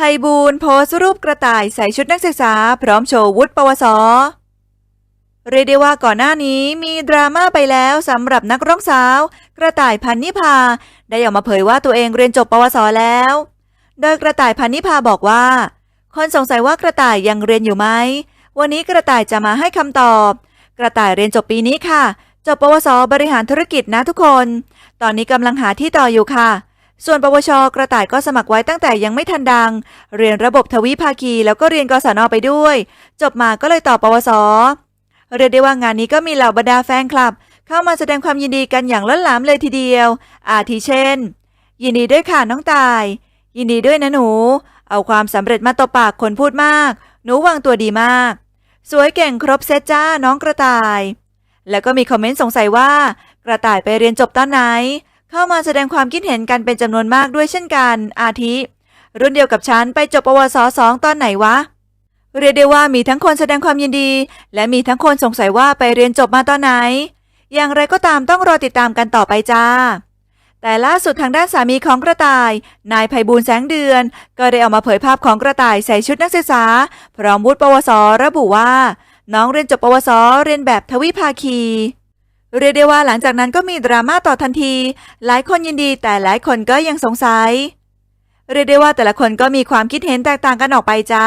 ภัยบูลย์โพสรูปกระต่ายใส่ชุดนักศึกษา พร้อมโชว์วุฒิปวส เรียกได้ว่าก่อนหน้านี้มีดราม่าไปแล้วสำหรับนักร้องสาว กระต่ายพันนิพา ได้ออกมาเผยว่าตัวเองเรียนจบปวสแล้ว โดยกระต่ายพันนิพาบอกว่า คนสงสัยว่ากระต่ายยังเรียนอยู่ไหม วันนี้กระต่ายจะมาให้คำตอบ กระต่ายเรียนจบปีนี้ค่ะ จบปวสบริหารธุรกิจนะทุกคน ตอนนี้กำลังหาที่ต่ออยู่ค่ะ ส่วนปวช กระต่ายก็สมัครไว้ตั้งแต่ยังไม่ทันดัง เรียนระบบทวิภาคี แล้วก็เรียนกศนไปด้วย จบมาก็เลยต่อปวส เรียกได้ว่างานนี้ก็มีเหล่าบรรดาแฟนคลับ เข้ามาแสดงความยินดีกันอย่างล้นหลามเลยทีเดียว อาทิเช่น ยินดีด้วยค่ะน้องตาย ยินดีด้วยนะหนู เอาความสำเร็จมาตบปากคนพูดมาก หนูวางตัวดีมาก สวยเก่งครบเซตจ้าน้องกระต่าย แล้วก็มีคอมเมนต์สงสัยว่า กระต่ายไปเรียนจบตอนไหน เข้ามาแสดงความคิดเห็นกันเป็นจำนวนมากด้วยเช่นกัน อาทิ รุ่นเดียวกับฉันไปจบปวสสองตอนไหนวะ เรียกได้ว่ามีทั้งคนแสดงความยินดี และมีทั้งคนสงสัยว่าไปเรียนจบมาตอนไหน อย่างไรก็ตามต้องรอติดตามกันต่อไปจ้า แต่ล่าสุดทางด้านสามีของกระต่าย นายไพบูลแสงเดือน ก็ได้ออกมาเผยภาพของกระต่ายใส่ชุดนักศึกษา พร้อมวุฒิปวสระบุว่า น้องเรียนจบปวสเรียนแบบทวิภาคี เรียกได้ว่าหลังจากนั้นก็มีดราม่าต่อทันที หลายคนยินดีแต่หลายคนก็ยังสงสัย เรียกได้ว่าแต่ละคนก็มีความคิดเห็นแตกต่างกันออกไปจ้า